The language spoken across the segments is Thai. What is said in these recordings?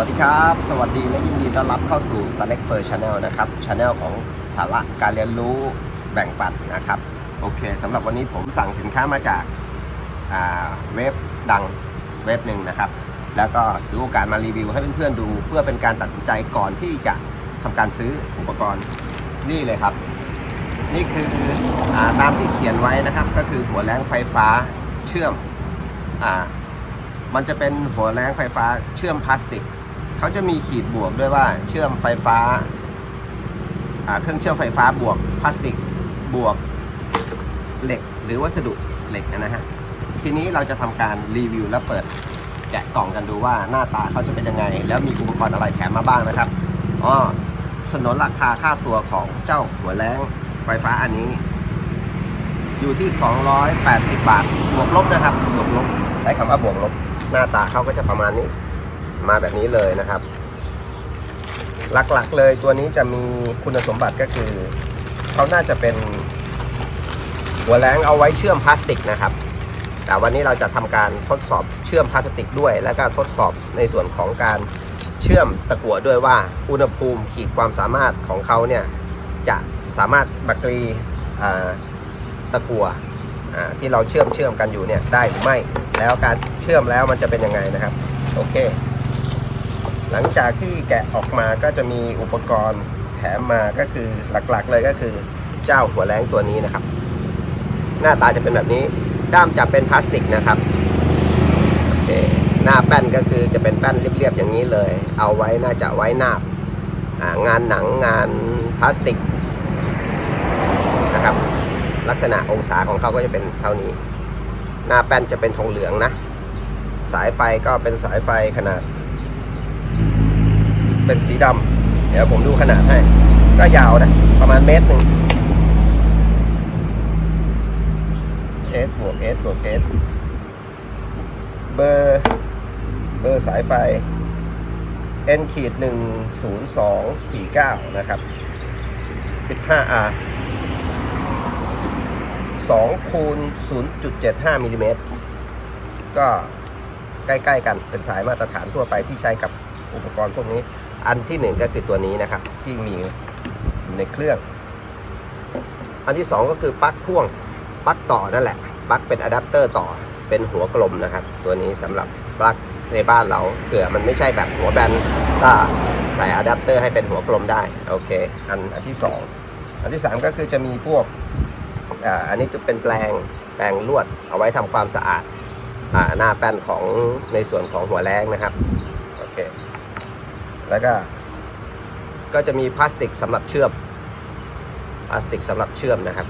วัสดีครับ สวัสดีและยินดีต้อนรับเข้าสู่ต a เล็กเฟอร์ชาแนลนะครับชาแนลของสาระการเรียนรู้แบ่งปันนะครับ โอเคสำหรับวันนี้ผมสั่งสินค้ามาจากาเว็บดังเว็บหนึ่งนะครับ แล้วก็ถือโอกาสมารีวิวให้เพื่อนๆดู เพื่อเป็นการตัดสินใจก่อนที่จะทำการซื้ออุปกรณ์นี่เลยครับ นี่คืออาตามที่เขียนไว้นะครับ ก็คือหัวแรงไฟฟ้าเชื่อมอมันจะเป็นหัวแรงไฟฟ้าเชื่อมพลาสติก เขาจะมีขีดบวกด้วยว่าเชื่อมไฟฟ้า เครื่องเชื่อมไฟฟ้าบวกพลาสติกบวกเหล็กหรือวัสดุเหล็กนะฮะ ทีนี้เราจะทำการรีวิวและเปิดแกะกล่องกันดูว่าหน้าตาเขาจะเป็นยังไง แล้วมีอุปกรณ์อะไรแถมมาบ้างนะครับอ๋อสนนราคาค่าตัวของเจ้าหัวแรงไฟฟ้าอันนี้ อยู่ที่ 280 บาท บวกลบนะครับ บวกลบ ใช้คำว่าบวกลบ หน้าตาเขาก็จะประมาณนี้ มาแบบนี้เลยนะครับ หลักๆเลยตัวนี้จะมีคุณสมบัติก็คือเขาน่าจะเป็น หัวแรงเอาไว้เชื่อมพลาสติกนะครับ แต่วันนี้เราจะทำการทดสอบเชื่อมพลาสติกด้วย แล้วก็ทดสอบในส่วนของการเชื่อมตะกั่วด้วยว่าอุณหภูมิขีดความสามารถของเขาเนี่ยจะสามารถบักรีอ่าตะกั่วอ่าที่เราเชื่อมเชื่อมกันอยู่เนี่ยได้หรือไม่ แล้วการเชื่อมแล้วมันจะเป็นยังไงนะครับ โอเค หลังจากที่แกะออกมาก็จะมีอุปกรณ์แถมมาก็คือหลักๆเลยก็คือเจ้าหัวแรงตัวนี้นะครับ หน้าตาจะเป็นแบบนี้ ด้ามจะเป็นพลาสติกนะครับโอเคหน้าแป้นก็คือจะเป็นแป้นเรียบๆอย่างนี้เลย เอาไว้น่าจะไว้หน้าบอ่างานหนังงานพลาสติกนะครับ ลักษณะองศาของเขาก็จะเป็นเท่านี้ หน้าแป้นจะเป็นทองเหลืองนะ สายไฟก็เป็นสายไฟขนาด เป็นสีดำเดี๋ยวผมดูขนาดให้ ก็ยาวนะ ประมาณเมตรหนึ่ง S บวก S บวก S เบอร์เบอร์สายไฟ N ขีดหนึ่งศูนย์สองสี่เก้านะครับสิบห้า R สองคูณศูนย์จุดเจ็ดห้ามิลลิเมตรก็ใกล้ ๆ กันเป็นสายมาตรฐานทั่วไปที่ใช้กับอุปกรณ์พวกนี้ อันที่หนึ่งก็คือตัวนี้นะครับ ที่มีในเครื่อง อันที่สองก็คือปลั๊กพ่วงปลั๊กต่อนั่นแหละปลั๊กเป็นอะแดปเตอร์ต่อเป็นหัวกลมนะครับ ตัวนี้สำหรับปลั๊กในบ้านเราเผื่อมันไม่ใช่แบบหัวแบนก็ใส่อะแดปเตอร์ให้เป็นหัวกลมได้โอเค อันอันที่สองอันที่สามก็คือจะมีพวกอันนี้จะเป็นแปลงแปลงลวดเอาไว้ทำความสะอาดอหน้าแป้นของในส่วนของหัวแรงนะครับโอเค แล้วก็ก็จะมีพลาสติกสำหรับเชื่อม พลาสติกสำหรับเชื่อมนะครับ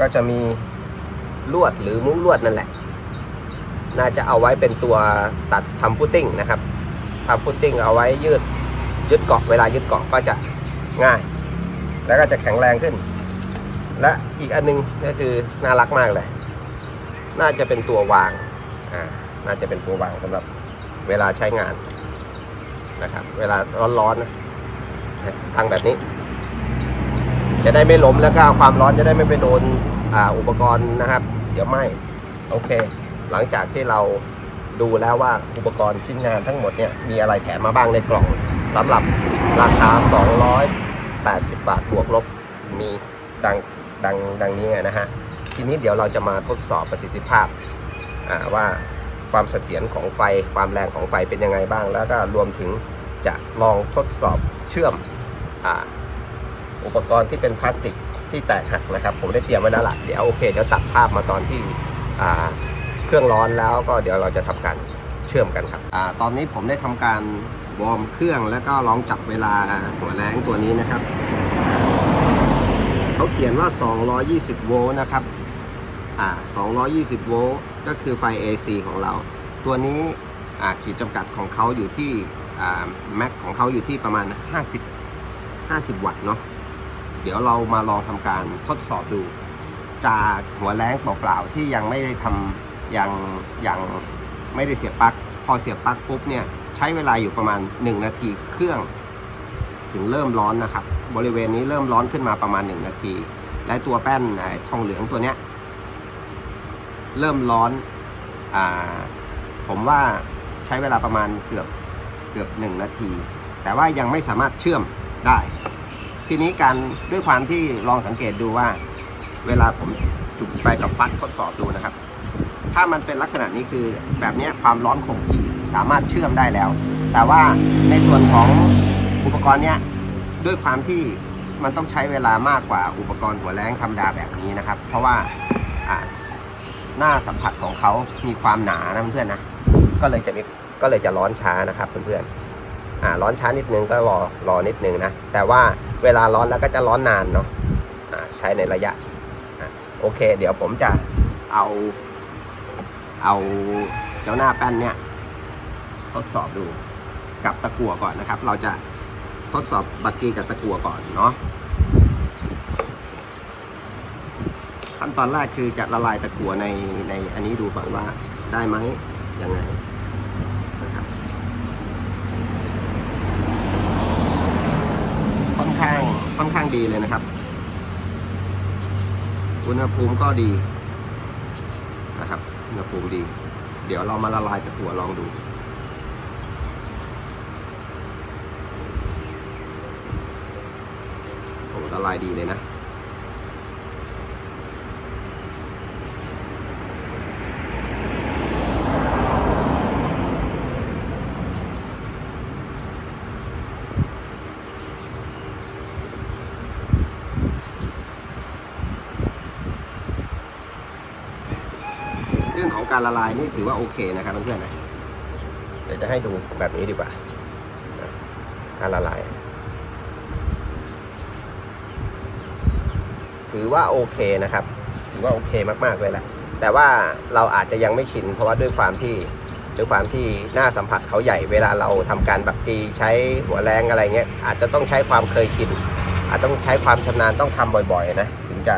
ก็จะมีลวดหรือมุ้งลวดนั่นแหละ น่าจะเอาไว้เป็นตัวตัดทำฟุตติ้งนะครับทำฟุตติ้งเอาไว้ยืดยึดเกาะเวลายึดเกาะก็จะง่าย แล้วก็จะแข็งแรงขึ้น และอีกอันนึงก็คือน่ารักมากเลย น่าจะเป็นตัววางอ่าน่าจะเป็นตัววางสำหรับเวลาใช้งาน นะครับ เวลาร้อนๆนะตั้งแบบนี้ จะได้ไม่ล้มแล้วก็ความร้อนจะได้ไม่ไปโดนออุปกรณ์นะครับ เดี๋ยวไหมโอเค หลังจากที่เราดูแล้วว่าอุปกรณ์ชิ้นงานทั้งหมดเนี่ยมีอะไรแถมมาบ้างในกล่องสำหรับราคา 280 บาทบวกลบมีดังดังดังนี้นะฮะ ทีนี้เดี๋ยวเราจะมาทดสอบประสิทธิภาพว่าความเสถียรของไฟความแรงของไฟเป็นยังไงบ้าง แล้วก็รวมถึง จะลองทดสอบเชื่อมออุปกรณ์ที่เป็นพลาสติกที่แตกหักนะครับ ผมได้เตรียมไว้แล้วล่ะเดี๋ยวโอเคเดี๋ยวตัดภาพมาตอนที่เครื่องร้อนแล้วก็เดี๋ยวเราจะทำการเชื่อมกันครับอตอนนี้ผมได้ทำการวอร์มเครื่องแล้วก็ลองจับเวลาหัวแรงตัวนี้นะครับเขาเขียนว่า 220 โวลต์นะครับอ่า220 โวลต์ก็คือไฟ AC ของเรา ตัวนี้ขีดจำกัดของเขาอยู่ที่ แม็กของเขาอยู่ที่ประมาณ 50 50 วัตต์เนาะเดี๋ยวเรามาลองทำการทดสอบดู จากหัวแรงเปล่าๆที่ยังไม่ได้ทำยังยังไม่ได้เสียบปลั๊กพอเสียบปลั๊กปุ๊บเนี่ยใช้เวลาอยู่ประมาณ 1 นาทีเครื่อง ถึงเริ่มร้อนนะครับ บริเวณนี้เริ่มร้อนขึ้นมาประมาณ 1 นาที และตัวแป้นอทองเหลืองตัวเนี้ยเริ่มร้อนอผมว่าใช้เวลาประมาณเกือบ เกือบหนึ่งนาที แต่ว่ายังไม่สามารถเชื่อมได้ ทีนี้การด้วยความที่ลองสังเกตดูว่า เวลาผมจุดไปกับฟัดทดสอบดูนะครับ ถ้ามันเป็นลักษณะนี้คือแบบนี้ความร้อนคงที่สามารถเชื่อมได้แล้ว แต่ว่าในส่วนของอุปกรณ์เนี้ยด้วยความที่มันต้องใช้เวลามากกว่าอุปกรณ์หัวแรงธรรมดาแบบนี้นะครับ เพราะว่าอ่าหน้าสัมผัสของเขามีความหนานะเพื่อนๆนะ ก็เลยจะมี ก็เลยจะร้อนช้านะครับเพื่อนๆอ่าร้อนช้านิดนึงก็รอรอนิดนึงนะ แต่ว่าเวลาร้อนแล้วก็จะร้อนนานเนาะอ่าใช้ในระยะอะโอเค เดี๋ยวผมจะเอา เอาเจ้าหน้าแป้นเนี่ย ทดสอบดูกับตะกั่วก่อนนะครับ เราจะทดสอบบัตรกีกับตะกั่วก่อนเนาะขั้นตอนแรกคือจะละลายตะกั่วในในอันนี้ดูก่อนว่าได้ไหมยังไงนะครับ ค่อนข้างค่อนข้างดีเลยนะครับ อุณหภูมิก็ดีนะครับอุณหภูมิดี เดี๋ยวเรามาละลายตะกั่วลองดูโอ้ละลายดีเลยนะ เรื่องของการละลายนี่ถือว่าโอเคนะครับเพื่อนๆนะเดี๋ยวจะให้ดูแบบนี้ดีกว่า การละลาย ถือว่าโอเคนะครับ ถือว่าโอเคมากๆเลยแหละ แต่ว่าเราอาจจะยังไม่ชิน เพราะว่าด้วยความที่ด้วยความที่หน้าสัมผัสเขาใหญ่เวลาเราทำการบักกีใช้หัวแรงอะไรเงี้ย อาจจะต้องใช้ความเคยชินอาจต้องใช้ความชำนาญต้องทำบ่อย ๆ นะ ถึงจะ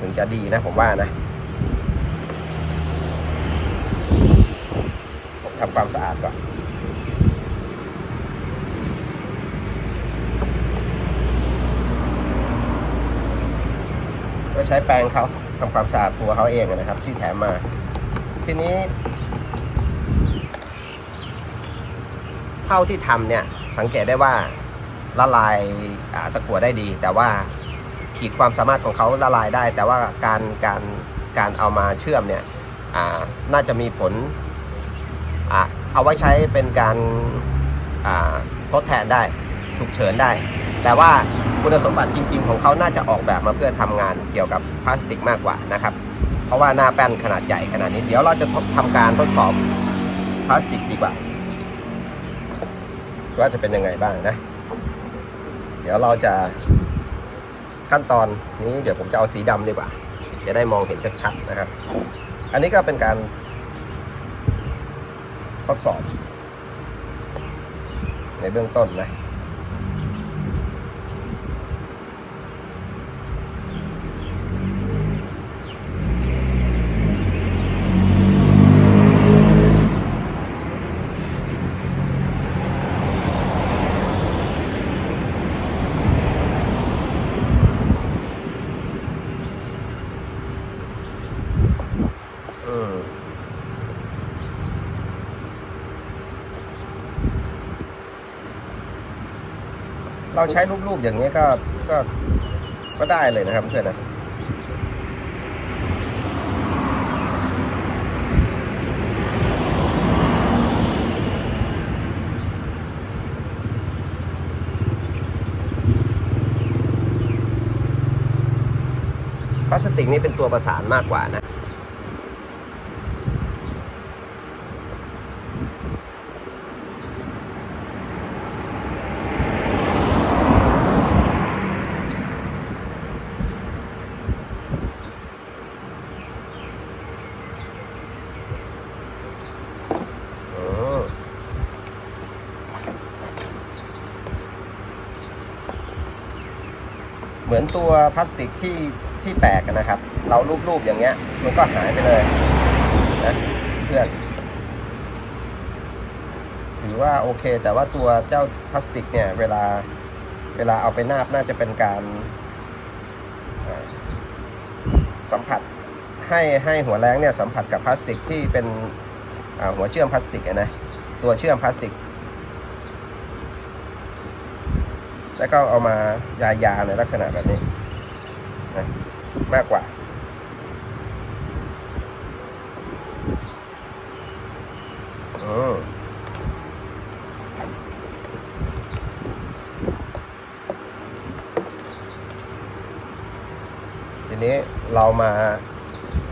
ถึงจะดีนะผมว่านะ ทำความสะอาดก่อนก็ใช้แปรงเขาทำความสะอาดตัวเขาเองนะครับ ที่แถมมา ทีนี้ เท่าที่ทำเนี่ย สังเกตได้ว่าละลายาตะกั่วได้ดี แต่ว่าขีดความสามารถของเขาละลายได้ แต่ว่าการการการเอามาเชื่อมเนี่ยน่าจะมีผล เอาไว้ใช้เป็นการาทดแทนได้ฉุกเฉินได้ แต่ว่าคุณสมบัติจริง ๆ ของเขาน่าจะออกแบบมาเพื่อทำงานเกี่ยวกับพลาสติกมากกว่านะครับ เพราะว่าหน้าแป้นขนาดใหญ่ขนาดนี้ เดี๋ยวเราจะทดทำการทดสอบพลาสติกดีกว่า ว่าจะเป็นยังไงบ้างนะ เดี๋ยวเราจะขั้นตอนนี้เดี๋ยวผมจะเอาสีดำดีกว่า จะได้มองเห็นชัดๆนะครับ อันนี้ก็เป็นการ ทดสอบ ในเบื้องต้นนะ เราใช้รูปๆอย่างนี้ก็ก็ก็ได้เลยนะครับเพื่อนนะพลาสติกนี่เป็นตัวประสานมากกว่านะ อ๋อเหมือน ตัวพลาสติกที่ที่แตกนะครับ เรารูปๆอย่างเงี้ย มันก็หายไปเลยนะเพื่อนถือว่าโอเค แต่ว่าตัวเจ้าพลาสติกเนี่ยเวลาเวลาเอาไปนาบน่าจะเป็นการสัมผัสให้ให้หัวแรงเนี่ยสัมผัสกับพลาสติกที่เป็นหัวเชื่อมพลาสติกนะตัวเชื่อมพลาสติก แล้วก็เอามายายาในลักษณะแบบนี้นะมากกว่า อืมทีนี้เรามา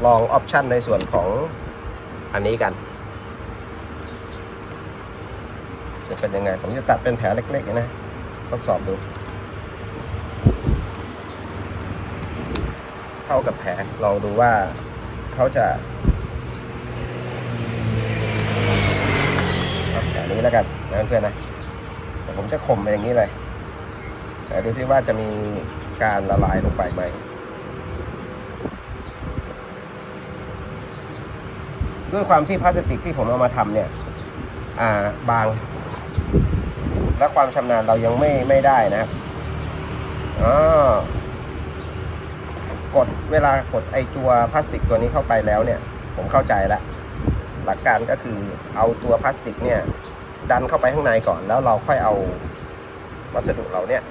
ลองออปชันในส่วนของอันนี้กัน จะเป็นยังไง ผมจะตัดเป็นแผลเล็กๆนะ ทดสอบดู เท่ากับแผลลองดูว่าเขาจะแผลนี้แล้วกันนะเพื่อนนะแต่ผมจะข่มไปอย่างนี้เลยแต่ดูซิว่าจะมีการละลายลงไปไหมด้วยความที่พลาสติกที่ผมเอามาทำเนี่ย อ่าบาง และความชำนาญเรายังไม่ไม่ได้นะครับอ๋อกดเวลากดไอตัวพลาสติกตัวนี้เข้าไปแล้วเนี่ย ผมเข้าใจแล้วหลักการก็คือเอาตัวพลาสติกเนี่ย ดันเข้าไปข้างในก่อน แล้วเราค่อยเอาวัสดุเราเนี่ย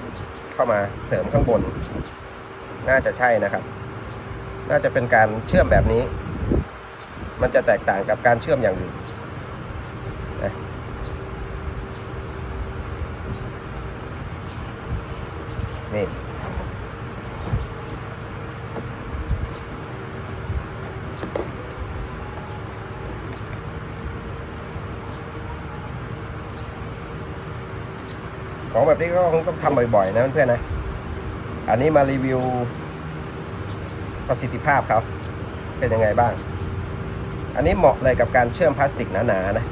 เข้ามาเสริมข้างบน น่าจะใช่นะครับ น่าจะเป็นการเชื่อมแบบนี้ มันจะแตกต่างกับการเชื่อมอย่างอื่น นี่ของแบบนี้ก็คงต้องทำบ่อยๆนะเพื่อนๆนะ อันนี้มารีวิวประสิทธิภาพเขาเป็นยังไงบ้าง อันนี้เหมาะเลยกับการเชื่อมพลาสติกหนาๆนะ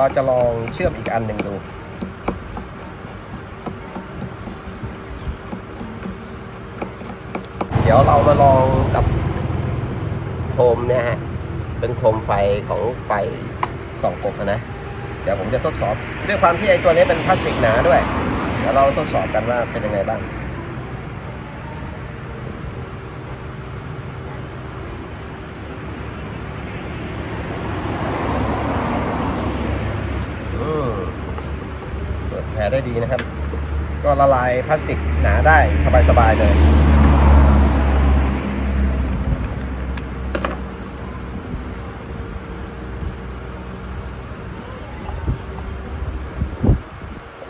เราจะลองเชื่อมอีกอันหนึ่งดูเดี๋ยวเรามาลองกับโคมเนี่ยฮะเป็นโคมไฟของไฟสองกบอะนะ เดี๋ยวผมจะทดสอบด้วยความที่ไอ้ตัวนี้เป็นพลาสติกหนาด้วยเดี๋ยวเราทดสอบกันว่าเป็นยังไงบ้าง อืมเปิดแผล ได้ดีนะครับ ก็ละลายพลาสติกหนาได้สบายๆเลย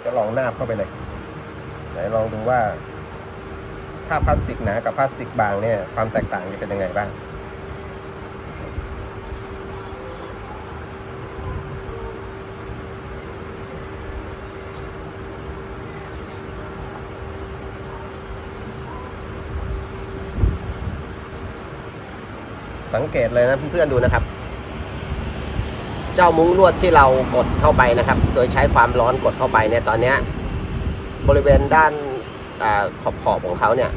จะลองนาบเข้าไปเลยไหนลองดูว่า ถ้าพลาสติกหนากับพลาสติกบางเนี่ย ความแตกต่างจะเป็นยังไงบ้าง สังเกตเลยนะเพื่อนๆดูนะครับ เจ้ามุ้งลวดที่เรากดเข้าไปนะครับ โดยใช้ความร้อนกดเข้าไปเนี่ยตอนนี้บริเวณด้านอขอบขอบๆของเขาเนี่ย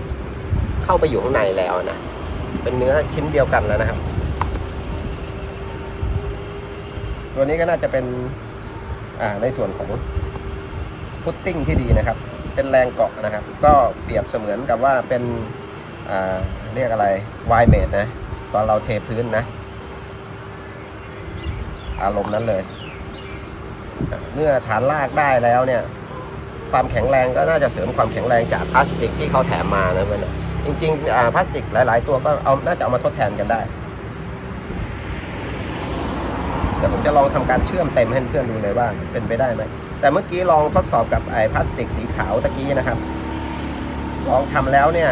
เข้าไปอยู่ข้างในแล้วนะ เป็นเนื้อชิ้นเดียวกันแล้วนะครับ ตัวนี้ก็น่าจะเป็นในส่วนของพุตติ้งที่ดีนะครับ เป็นแรงเกาะนะครับ ก็เปรียบเสมือนกับว่าเป็นเรียกอะไรวายเมดนะ ตอนเราเทพื้นนะ อารมณ์นั้นเลย เมื่อฐานลากได้แล้วเนี่ย ความแข็งแรงก็น่าจะเสริมความแข็งแรงจากพลาสติกที่เขาแถมมานะเพื่อนจริงๆพลาสติกหลาย ๆ ตัวก็เอาน่าจะเอามาทดแทนกันได้เดี๋ยวผมจะลองทำการเชื่อมเต็มให้เพื่อนดูเลยว่าเป็นไปได้ไหม แต่เมื่อกี้ลองทดสอบกับไอ้พลาสติกสีขาวตะกี้นะครับ ลองทำแล้วเนี่ย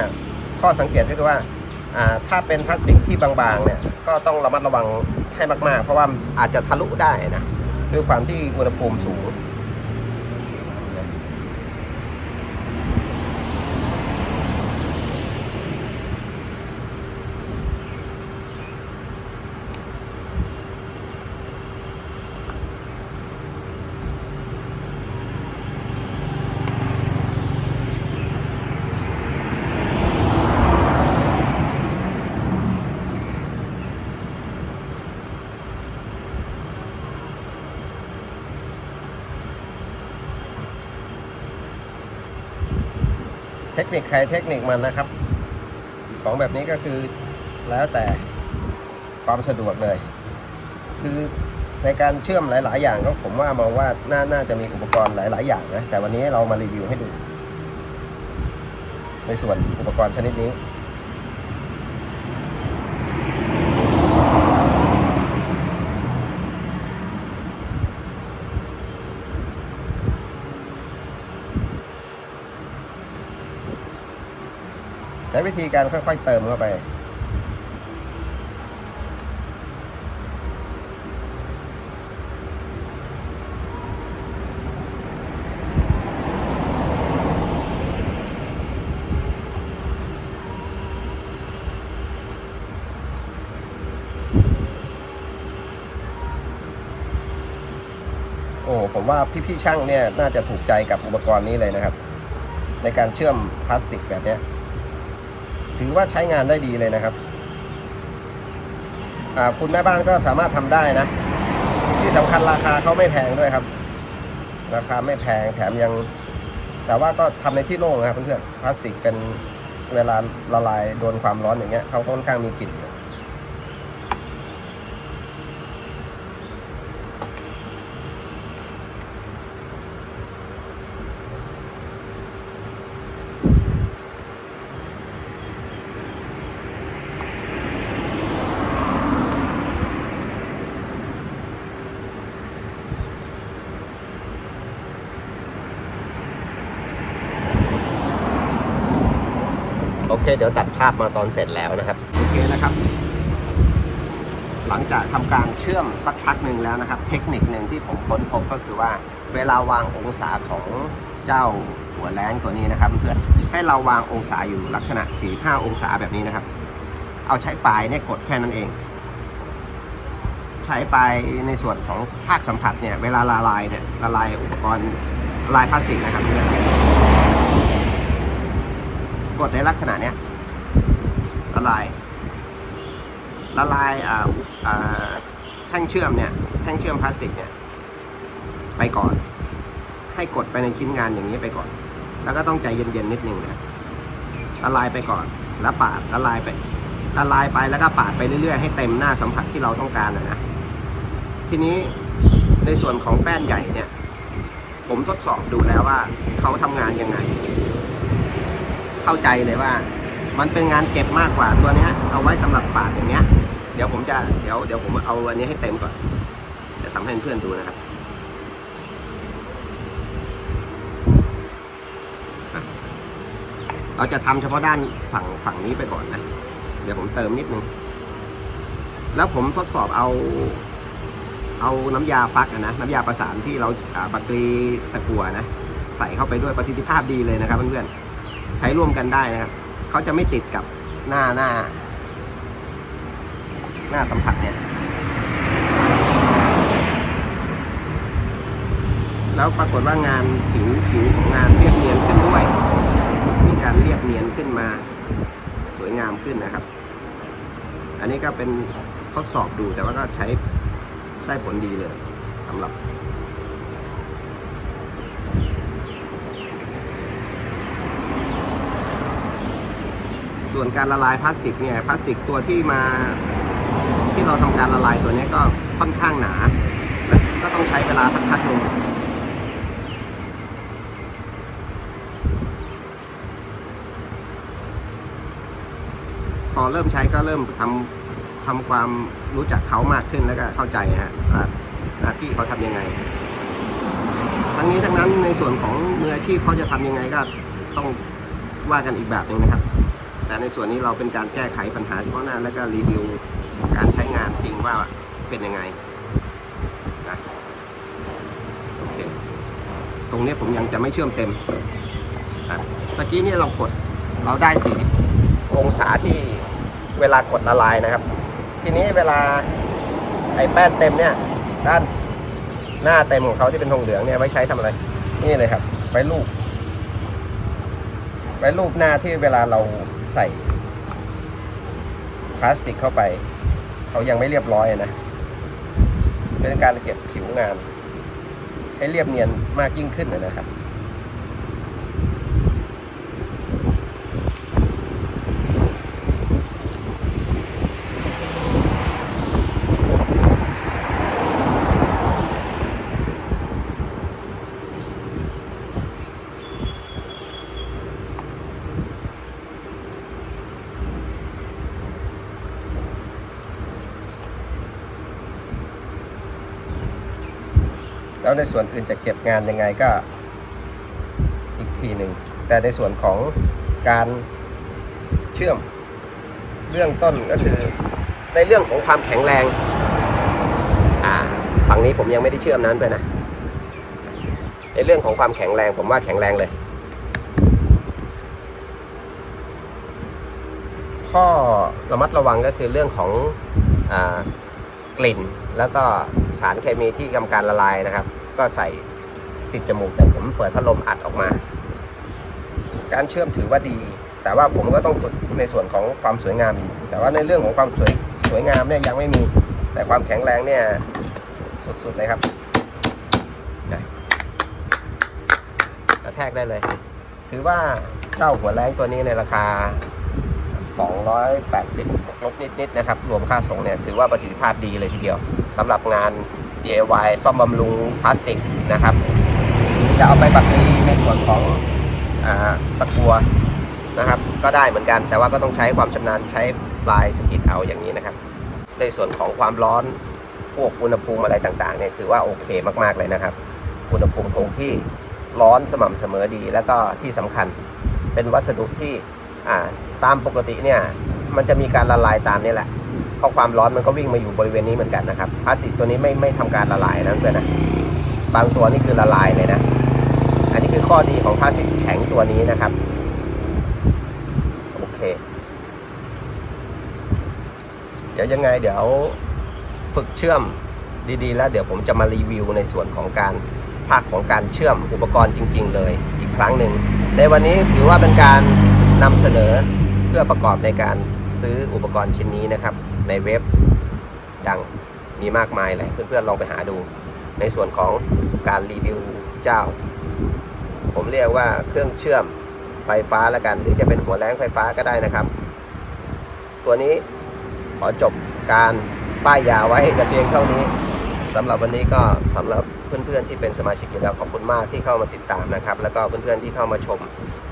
ข้อสังเกตก็คือว่า ถ้าเป็นพลาสติกที่บางๆเนี่ยก็ต้องระมัดระวังให้มากๆ เพราะว่าอาจจะทะลุได้นะด้วยความที่อุณหภูมิสูง ทคนิคใครเทคนิคมันนะครับ ของแบบนี้ก็คือแล้วแต่ความสะดวกเลย คือในการเชื่อมหลาย ๆ อย่างก็ผมว่ามองว่าน่าน่าจะมีอุปกรณ์หลาย ๆ อย่างนะแต่วันนี้เรามารีวิวให้ดู ในส่วนอุปกรณ์ชนิดนี้ วิธีการค่อยๆเติมเข้าไป โอ้ผมว่าพี่ๆช่างเนี่ยน่าจะถูกใจกับอุปกรณ์นี้เลยนะครับ ในการเชื่อมพลาสติกแบบนี้ ถือว่าใช้งานได้ดีเลยนะครับคุณแม่บ้านก็สามารถทำได้นะ ที่สำคัญราคาเขาไม่แพงด้วยครับ ราคาไม่แพงแถมยัง แต่ว่าก็ทำในที่โล่งนะครับเพื่อนๆพลาสติกเป็นเวลาละลายโดนความร้อนอย่างเงี้ยเขาค่อนข้างมีกลิ่น เดี๋ยวตัดภาพมาตอนเสร็จแล้วนะครับ โอเคนะครับ หลังจากทำการเชื่อมสักพักหนึ่งแล้วนะครับ เทคนิคหนึ่งที่ผมค้นพบก็คือว่า เวลาวางองศาของเจ้าหัวแรงตัวนี้นะครับเพื่อนให้เราวางองศาอยู่ลักษณะ 45 องศาแบบนี้นะครับ เอาใช้ปลายเนี่ยกดแค่นั้นเองใช้ปลายในส่วนของภาคสัมผัสเนี่ยเวลาละลายเนี่ยละลายอุปกรณ์ละลายพลาสติกนะครับเพื่อนกดในลักษณะเนี้ย ละลาย ละลายอ่าอ่าแท่งเชื่อมเนี่ยแท่งเชื่อมพลาสติกเนี่ยไปก่อน ให้กดไปในชิ้นงานอย่างนี้ไปก่อน แล้วก็ต้องใจเย็นๆนิดนึงนะละลายไปก่อน แล้วปาดละลายไปละลายไปแล้วก็ปาดไปเรื่อยๆให้เต็มหน้าสัมผัสที่เราต้องการนะนะทีนี้ในส่วนของแป้นใหญ่เนี่ย ผมทดสอบดูแล้วว่าเขาทำงานยังไง เข้าใจเลยว่า มันเป็นงานเก็บมากกว่าตัวเนี้ย เอาไว้สำหรับปาดอย่างเนี้ย เดี๋ยวผมจะเดี๋ยวเดี๋ยวผมเอาอันนี้ให้เต็มก่อนจะทำให้เพื่อนดูนะครับเราจะทำเฉพาะด้านฝั่งฝั่งนี้ไปก่อนนะ เดี๋ยวผมเติมนิดนึง แล้วผมทดสอบเอา เอาน้ำยาฟักอะนะน้ำยาประสานที่เราอาบัตรีตะกัวนะ ใส่เข้าไปด้วยประสิทธิภาพดีเลยนะครับเพื่อนๆใช้ร่วมกันได้นะครับ เขาจะไม่ติดกับหน้าหน้า หน้าสัมผัสเนี่ย แล้วปรากฏว่างานผิวผิวของงานเรียบเนียนขึ้นด้วย มีการเรียบเนียนขึ้นมาสวยงามขึ้นนะครับ อันนี้ก็เป็นทดสอบดูแต่ว่าก็ใช้ได้ผลดีเลยสำหรับ ส่วนการละลายพลาสติกเนี่ยพลาสติกตัวที่มาที่เราทำการละลายตัวนี้ก็ค่อนข้างหนาและก็ต้องใช้เวลาสักพักหนึ่งพอเริ่มใช้ก็เริ่มทำทำความรู้จักเขามากขึ้นแล้วก็เข้าใจฮะหน้าที่เขาทำยังไง ทั้งนี้ทั้งนั้นในส่วนของมืออาชีพเขาจะทำยังไงก็ต้องว่ากันอีกแบบหนึ่งนะครับ แต่ในส่วนนี้เราเป็นการแก้ไขปัญหาเฉพาะหน้าแล้วก็รีวิวการใช้งานจริงว่าเป็นยังไงนะโอเคตรงนี้ผมยังจะไม่เชื่อมเต็มอะตะกี้นี่เรากดเราได้ 40 องศาที่เวลากดละลายนะครับ ทีนี้เวลาไอ้แป้นเต็มเนี่ยด้านหน้าเต็มของเขาที่เป็นทองเหลืองเนี่ยไว้ใช้ทำอะไร นี่เลยครับ ไว้ลูบไว้ลูบหน้าที่เวลาเรา ใส่พลาสติกเข้าไปเขายังไม่เรียบร้อยนะ เป็นการเก็บผิวงาน ให้เรียบเนียนมากยิ่งขึ้นนะครับ แล้วในส่วนอื่นจะเก็บงานยังไงก็อีกทีหนึ่ง แต่ในส่วนของการเชื่อมเรื่องต้นก็คือในเรื่องของความแข็งแรง อ่าฝั่งนี้ผมยังไม่ได้เชื่อมนั้นไปนะ ในเรื่องของความแข็งแรงผมว่าแข็งแรงเลย ข้อระมัดระวังก็คือเรื่องของอกลิ่น แล้วก็สารเคมีที่ทำการละลายนะครับ ก็ใส่ปิดจมูกแต่ผมเปิดพัดลมอัดออกมา การเชื่อมถือว่าดี แต่ว่าผมก็ต้องฝึกในส่วนของความสวยงามอีกแต่ว่าในเรื่องของความสวยสวยงามเนี่ยยังไม่มี แต่ความแข็งแรงเนี่ยสุดๆเลยครับกระแทกได้เลย ถือว่าเจ้าหัวแรงตัวนี้ในราคา 280ลบนิดๆนะครับ รวมค่าส่งเนี่ย ถือว่าประสิทธิภาพดีเลยทีเดียวสำหรับงาน DIY ซ่อมบำรุงพลาสติกนะครับ จะเอาไปปักรีในส่วนของอตะกัวนะครับ ก็ได้เหมือนกัน แต่ว่าก็ต้องใช้ความชำนาญใช้ปลายสกิดเอาอย่างนี้นะครับ ในส่วนของความร้อนพวกอุณหภูมิอะไรต่างๆเนี่ยถือว่าโอเคมากๆเลยนะครับ อุณหภูมิคงที่ร้อนสม่ำเสมอดี แล้วก็ที่สำคัญเป็นวัสดุที่ตามปกติเนี่ยมันจะมีการละลายตามนี่แหละ เพราะความร้อนมันก็วิ่งมาอยู่บริเวณนี้เหมือนกันนะครับพลาสติกตัวนี้ไม่ไม่ทำการละลายนะเพื่อนนะบางตัวนี่คือละลายเลยนะ อันนี้คือข้อดีของพลาสติกแข็งตัวนี้นะครับโอเค เดี๋ยวยังไงเดี๋ยวฝึกเชื่อมดีๆ แล้วเดี๋ยวผมจะมารีวิวในส่วนของการภาคของการเชื่อมอุปกรณ์จริง ๆ เลยอีกครั้งหนึ่งในวันนี้ถือว่าเป็นการนำเสนอเพื่อประกอบในการ ซื้ออุปกรณ์ชิ้นนี้นะครับ ในเว็บดังมีมากมายเลยเพื่อนๆลองไปหาดู ในส่วนของการรีวิวเจ้า ผมเรียกว่าเครื่องเชื่อมไฟฟ้าแล้วกัน หรือจะเป็นหัวแรงไฟฟ้าก็ได้นะครับ ตัวนี้ขอจบการป้ายยาไว้แต่เพียงเท่านี้สำหรับวันนี้ก็สำหรับเพื่อนๆที่เป็นสมาชิกอยู่แล้วขอบคุณมากที่เข้ามาติดตามนะครับ แล้วก็เพื่อนๆที่เข้ามาชม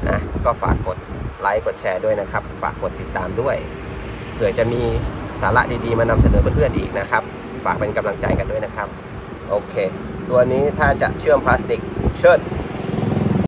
นะก็ฝากกด ไลค์กดแชร์ด้วยนะครับ ฝากกดติดตามด้วย เผื่อจะมีสาระดีๆ มานำเสนอเพื่อนๆอีกนะครับ ฝากเป็นกำลังใจกันด้วยนะครับ โอเค ตัวนี้ถ้าจะเชื่อมพลาสติกเชิด